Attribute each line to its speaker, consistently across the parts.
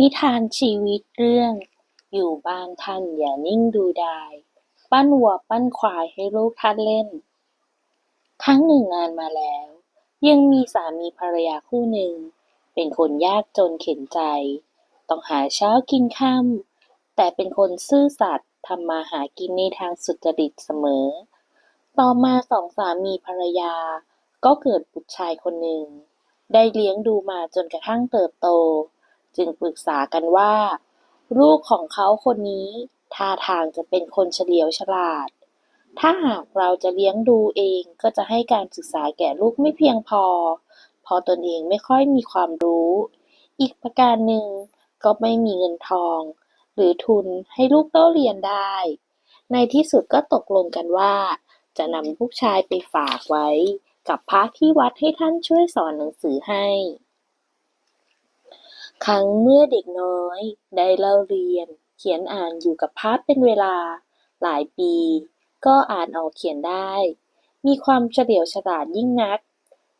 Speaker 1: นิทานชีวิตเรื่อง อยู่บ้านท่านอย่านิ่งดูดาย ปั้นวัวปั้นควายให้ลูกท่านเล่น ครั้งหนึ่งนานมาแล้ว ยังมีสามีภรรยาคู่หนึ่ง เป็นคนยากจนเข็นใจ ต้องหาเช้ากินค่ำแต่เป็นคนซื่อสัตย์ทำมาหากินในทางสุจริตเสมอ ต่อมาสองสามีภรรยา ก็เกิดบุตรชายคนหนึ่ง ได้เลี้ยงดูมาจนกระทั่งเติบโต จึงปรึกษากันว่า ลูกของเขาคนนี้ท่าทางจะเป็นคนเฉลียวฉลาด ถ้าหากเราจะเลี้ยงดูเองก็จะให้การศึกษาแก่ลูกไม่เพียงพอเพอตนเองไม่ค่อยมีความรู้ อีกประการหนึ่งก็ไม่มีเงินทอง หรือทุนให้ลูกเต้าเรียนได้ ในที่สุดก็ตกลงกันว่า จะนำลูกชายไปฝากไว้ กับพระที่วัดให้ท่านช่วยสอนหนังสือให้ ครั้งเมื่อเด็กน้อยได้เล่าเรียนเขียนอ่านอยู่กับพระเป็นเวลาหลายปี ก็อ่านออกเขียนได้ มีความเฉลียวฉลาดยิ่งนัก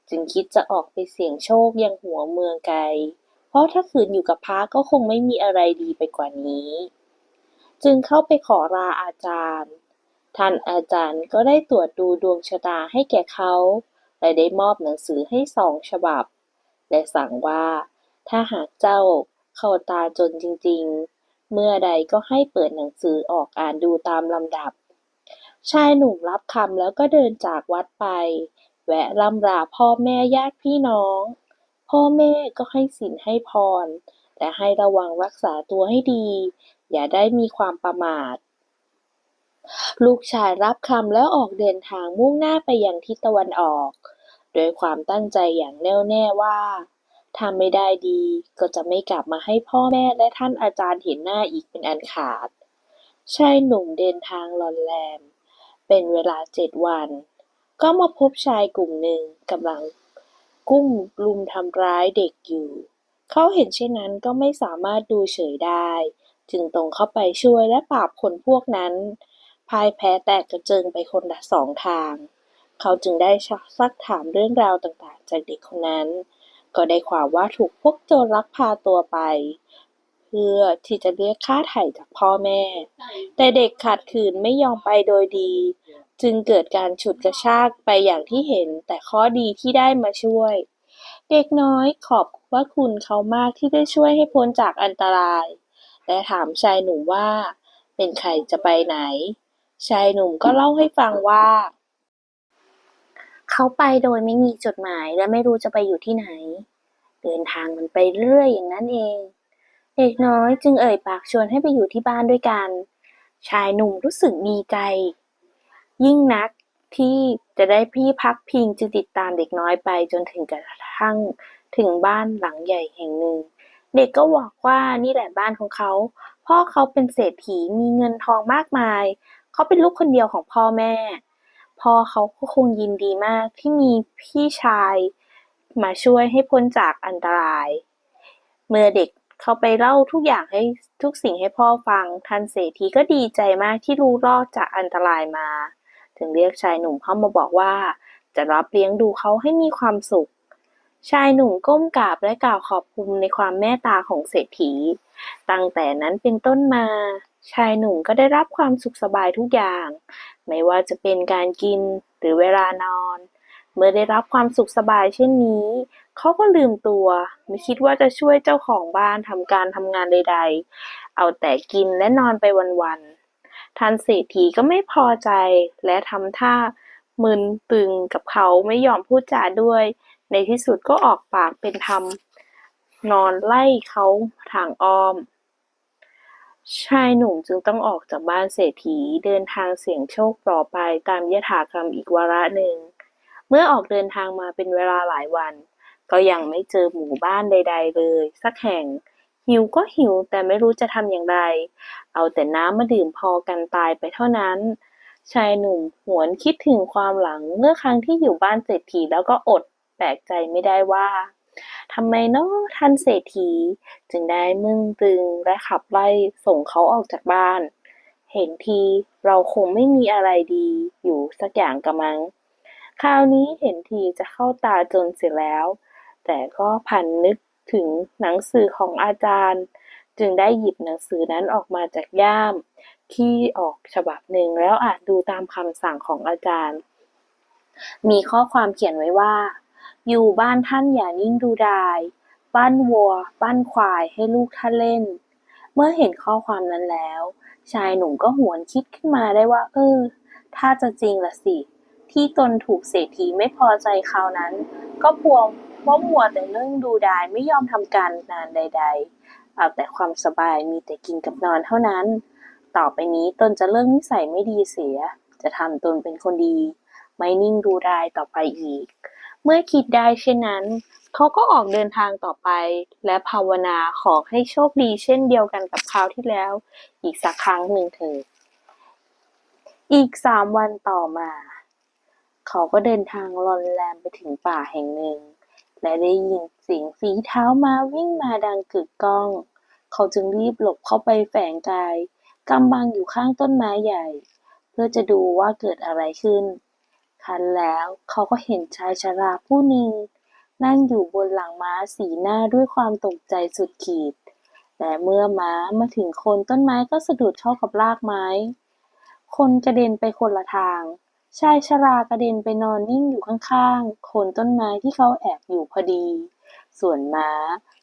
Speaker 1: จึงคิดจะออกไปเสี่ยงโชคยังหัวเมืองไกล เพราะถ้าขืนอยู่กับพระก็คงไม่มีอะไรดีไปกว่านี้ จึงเข้าไปขอลาอาจารย์ ท่านอาจารย์ก็ได้ตรวจดูดวงชะตาให้แก่เขา และได้มอบหนังสือให้สองฉบับ และสั่งว่า ถ้าหากเจ้าเข้าตาจนจริงๆ เมื่อใดก็ให้เปิดหนังสือออกอ่านดูตามลำดับ ชายหนุ่มรับคำแล้วก็เดินจากวัดไป แวะล่ำลาพ่อแม่ญาติพี่น้อง พ่อแม่ก็ให้สินให้พรและให้ระวังรักษาตัวให้ดี อย่าได้มีความประมาท ลูกชายรับคำแล้วออกเดินทางมุ่งหน้าไปยังทิศตะวันออก โดยความตั้งใจอย่างแน่วแน่ว่า ถ้าไม่ได้ดีก็จะไม่กลับมาให้พ่อแม่และท่านอาจารย์เห็นหน้าอีกเป็นอันขาด ชายหนุ่มเดินทางลอนแลม เป็นเวลาเจ็ดวัน ก็มาพบชายกลุ่มหนึ่งกำลังกุ้มลุมทำร้ายเด็กอยู่ เขาเห็นเช่นนั้นก็ไม่สามารถดูเฉยได้ จึงตรงเข้าไปช่วยและปราบคนพวกนั้นพ่ายแพ้แตกกระเจิงไปคนละสองทาง เขาจึงได้ซักถามเรื่องราวต่างๆ จากเด็กคนนั้น ก็ได้ความว่าถูกพวกโจรลักพาตัวไป เพื่อที่จะเรียกค่าไถ่จากพ่อแม่ แต่เด็กขัดขืนไม่ยอมไปโดยดี จึงเกิดการฉุดกระชากไปอย่างที่เห็น แต่ข้อดีที่ได้มาช่วย เด็กน้อยขอบพระคุณเขามากที่ได้ช่วยให้พ้นจากอันตราย และถามชายหนุ่มว่า เป็นใครจะไปไหน ชายหนุ่มก็เล่าให้ฟังว่า เขาไปโดยไม่มีจดหมายและไม่รู้จะไปอยู่ที่ไหน เดินทางมันไปเรื่อยอย่างนั้นเอง เด็กน้อยจึงเอ่ยปากชวนให้ไปอยู่ที่บ้านด้วยกัน ชายหนุ่มรู้สึกดีใจ ยิ่งนักที่จะได้พี่พักพิงจึงติดตามเด็กน้อยไปจนถึงกระทั่งถึงบ้านหลังใหญ่แห่งหนึ่ง เด็กก็บอกว่านี่แหละบ้านของเขา พ่อเขาเป็นเศรษฐีมีเงินทองมากมาย เขาเป็นลูกคนเดียวของพ่อแม่ พ่อเขาก็คงยินดีมากที่มีพี่ชายมาช่วยให้พ้นจากอันตราย เมื่อเด็กเขาไปเล่าทุกอย่างให้ทุกสิ่งให้พ่อฟังท่านเศรษฐีก็ดีใจมากที่รู้รอดจากอันตรายมา ถึงเรียกชายหนุ่มเข้ามาบอกว่า จะรับเลี้ยงดูเขาให้มีความสุข ชายหนุ่มก้มกราบและกล่าวขอบคุณในความเมตตาของเศรษฐี ตั้งแต่นั้นเป็นต้นมา ชายหนุ่มก็ได้รับความสุขสบายทุกอย่าง ไม่ว่าจะเป็นการกินหรือเวลานอน เมื่อได้รับความสุขสบายเช่นนี้ เขาก็ลืมตัว ไม่คิดว่าจะช่วยเจ้าของบ้านทำการทำงานใด ๆ เอาแต่กินและนอนไปวันๆท่านเศรษฐีก็ไม่พอใจและทำท่ามึนตึงกับเขาไม่ยอมพูดจาด้วย ในที่สุดก็ออกปากเป็นธรรมนอนไล่เขาทางอ้อม ชายหนุ่มจึงต้องออกจากบ้านเศรษฐีเดินทางเสี่ยงโชคต่อไปตามยถากรรมอีกวาระหนึ่ง เมื่อออกเดินทางมาเป็นเวลาหลายวัน ก็ยังไม่เจอหมู่บ้านใด ๆ เลย สักแห่ง หิวก็หิวแต่ไม่รู้จะทำอย่างไร เอาแต่น้ำมาดื่มพอกันตายไปเท่านั้น ชายหนุ่มหวนคิดถึงความหลังเมื่อครั้งที่อยู่บ้านเศรษฐีแล้วก็อดแปลกใจไม่ได้ว่า ทำไมเนาะท่านเศรษฐี จึงได้มึนตึงและขับไล่ส่งเขาออกจากบ้าน เห็นทีเราคงไม่มีอะไรดีอยู่สักอย่างกระมัง คราวนี้เห็นทีจะเข้าตาจนเสียแล้ว แต่ก็พันนึกถึงหนังสือของอาจารย์ จึงได้หยิบหนังสือนั้นออกมาจากย่าม ที่ออกฉบับหนึ่งแล้วอ่านดูตามคำสั่งของอาจารย์ มีข้อความเขียนไว้ว่า อยู่บ้านท่านอย่านิ่งดูดาย ปั้นวัว ปั้นควายให้ลูกท่านเล่น เมื่อเห็นข้อความนั้นแล้ว ชายหนุ่มก็หวนคิดขึ้นมาได้ว่า เออ ถ้าจะจริงละสิ ที่ตนถูกเศรษฐีไม่พอใจคราวนั้น ก็พวงว่ามัวแต่เรื่องดูดายไม่ยอมทำการงานใด ๆ เอาแต่ความสบายมีแต่กินกับนอนเท่านั้น ต่อไปนี้ตนจะเลิกนิสัยไม่ดีเสีย จะทำตนเป็นคนดี ไม่นิ่งดูดายต่อไปอีก เมื่อคิดได้เช่นนั้น เขาก็ออกเดินทางต่อไป และภาวนาขอให้โชคดีเช่นเดียวกันกับคราวที่แล้ว อีกสักครั้งหนึ่งเถิดอีกสามวันต่อมา เขาก็เดินทางลอนแลมไปถึงป่าแห่งหนึ่ง และได้ยินเสียงฝีเท้ามาวิ่งมาดังกึกก้อง เขาจึงรีบหลบเข้าไปแฝงกายกำบังอยู่ข้างต้นไม้ใหญ่ เพื่อจะดูว่าเกิดอะไรขึ้น คันแล้วเขาก็เห็นชายชราผู้หนึ่ง นั่งอยู่บนหลังม้าสีหน้าด้วยความตกใจสุดขีด แต่เมื่อม้ามาถึงโคนต้นไม้ก็สะดุดเข้ากับรากไม้ คนกระเด็นไปคนละทาง ชายชรากระเด็นไปนอนนิ่งอยู่ข้างๆโคนต้นไม้ที่เขาแอบอยู่พอดี ส่วนม้า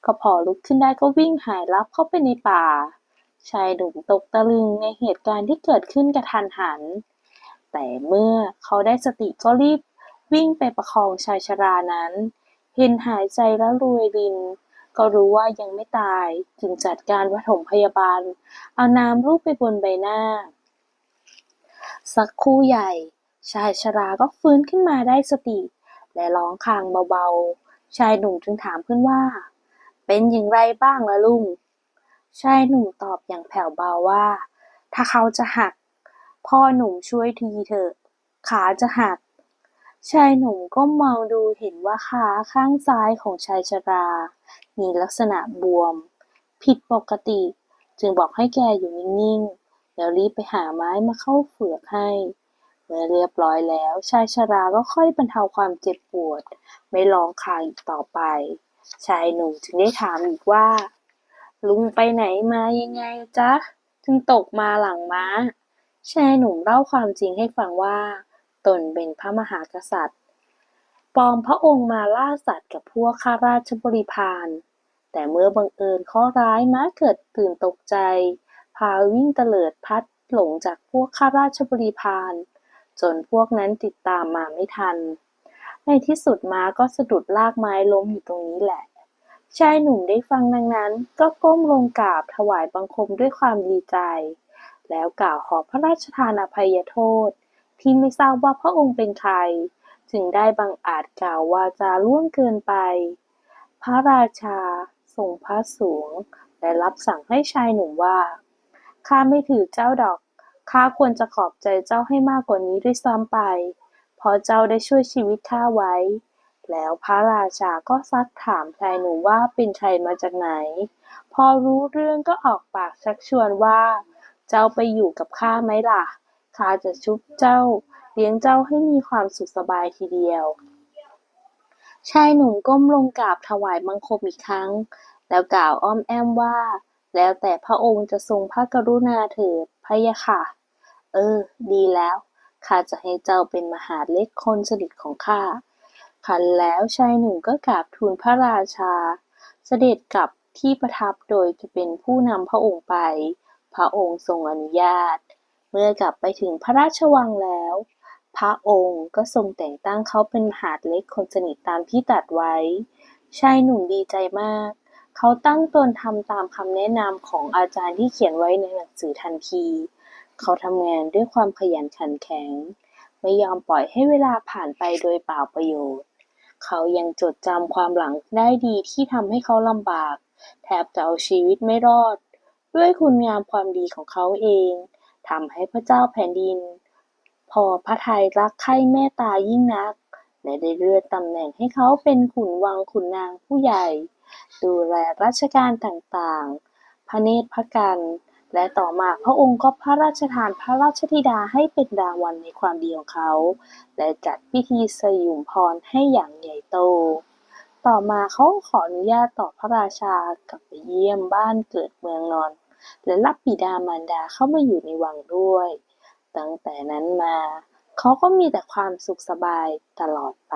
Speaker 1: ก็พอลุกขึ้นได้ก็วิ่งหายลับเข้าไปในป่าชายหนุ่มตกตะลึงในเหตุการณ์ที่เกิดขึ้นกระทันหัน แต่เมื่อเขาได้สติก็รีบวิ่งไปประคองชายชรานั้น เห็นหายใจแล้วรวยริน ก็รู้ว่ายังไม่ตายจึงจัดการปฐมพยาบาล เอาน้ำลูบไปบนใบหน้า สักครู่ใหญ่ ชายชราก็ฟื้นขึ้นมาได้สติ และร้องครางเบาๆ ชายหนุ่มจึงถามขึ้นว่า เป็นอย่างไรบ้างล่ะลุงชายหนุ่มตอบอย่างแผ่วเบาว่า ถ้าเขาจะหัก พ่อหนุ่มช่วยทีเถอะ ขาจะหัก ชายหนุ่มก็มองดูเห็นว่าขาข้างซ้ายของชายชรา มีลักษณะบวม ผิดปกติ จึงบอกให้แกอยู่นิ่งๆ แล้วรีบไปหาไม้มาเข้าเฝือกให้ เมื่อเรียบร้อยแล้ว ชายชราก็ค่อยบรรเทาความเจ็บปวด ไม่ร้องครางอีกต่อไป ชายหนุ่มจึงได้ถามอีกว่า ลุงไปไหนมายังไงจ๊ะ จึงตกมาหลังม้า ชายหนุ่มเล่าความจริงให้ฟังว่า ตนเป็นพระมหากษัตริย์ ปลอมพระองค์มาล่าสัตว์กับพวกข้าราชบริพารแต่เมื่อบังเอิญข้อร้ายม้าเกิดตื่นตกใจ พาวิ่งเตลิดพัดหลงจากพวกข้าราชบริพารจนพวกนั้นติดตามมาไม่ทัน ในที่สุดม้าก็สะดุดลากไม้ล้มอยู่ตรงนี้แหละ ชายหนุ่มได้ฟังดังนั้น ก็ก้มลงกราบถวายบังคมด้วยความดีใจ แล้วกล่าวขอพระราชทานอภัยโทษ ที่ไม่ทราบว่าพระองค์เป็นใคร จึงได้บังอาจกล่าววาจาล่วงเกินไป พระราชาทรงพระสวงและรับสั่งให้ชายหนุ่มว่า ข้าไม่ถือเจ้าดอก ข้าควรจะขอบใจเจ้าให้มากกว่านี้ด้วยซ้ำไป เพราะเจ้าได้ช่วยชีวิตข้าไว้ แล้วพระราชาก็ซักถามชายหนุ่มว่าเป็นใครมาจากไหน พอรู้เรื่องก็ออกปากชักชวนว่า เจ้าไปอยู่กับข้าไหมล่ะ ข้าจะชุบเจ้า เลี้ยงเจ้าให้มีความสุขสบายทีเดียว ชายหนุ่มก้มลงกราบถวายบังคมอีกครั้ง แล้วกล่าวอ้อมแอมว่า แล้วแต่พระองค์จะทรงพระกรุณาเถิดพะยะค่ะ เออ ดีแล้ว ข้าจะให้เจ้าเป็นมหาเล็กคนสนิทของข้าคันแล้วชายหนุ่มก็กราบทูลพระราชา เสด็จกลับที่ประทับโดยจะเป็นผู้นำพระองค์ไป พระองค์ทรงอนุญาต เมื่อกลับไปถึงพระราชวังแล้ว พระองค์ก็ทรงแต่งตั้งเขาเป็นหาดเล็กคนสนิทตามที่ตัดไว้ ชายหนุ่มดีใจมาก เขาตั้งตนทำตามคำแนะนำของอาจารย์ที่เขียนไว้ในหนังสือทันที เขาทำงานด้วยความขยันขันแข็ง ไม่ยอมปล่อยให้เวลาผ่านไปโดยเปล่าประโยชน์เขายังจดจำความหลังได้ดีที่ทำให้เขาลำบาก แทบจะเอาชีวิตไม่รอด ด้วยคุณงามความดีของเขาเองทำให้พระเจ้าแผ่นดิน พอพระทัยรักใคร่เมตตายิ่งนัก และได้เลื่อนตำแหน่งให้เขาเป็นขุนวังขุนนางผู้ใหญ่ ดูแลราชการต่างๆ พระเนตรพระกัน และต่อมาพระองค์ก็พระราชทานพระราชธิดาให้เป็นรางวัลในความดีของเขา และจัดพิธีสยุมพรให้อย่างใหญ่โต ต่อมาเขาขออนุญาตต่อพระราชากลับไปเยี่ยมบ้านเกิดเมืองนอน และรับบิดามารดาเข้ามาอยู่ในวังด้วย ตั้งแต่นั้นมา เขาก็มีแต่ความสุขสบายตลอดไป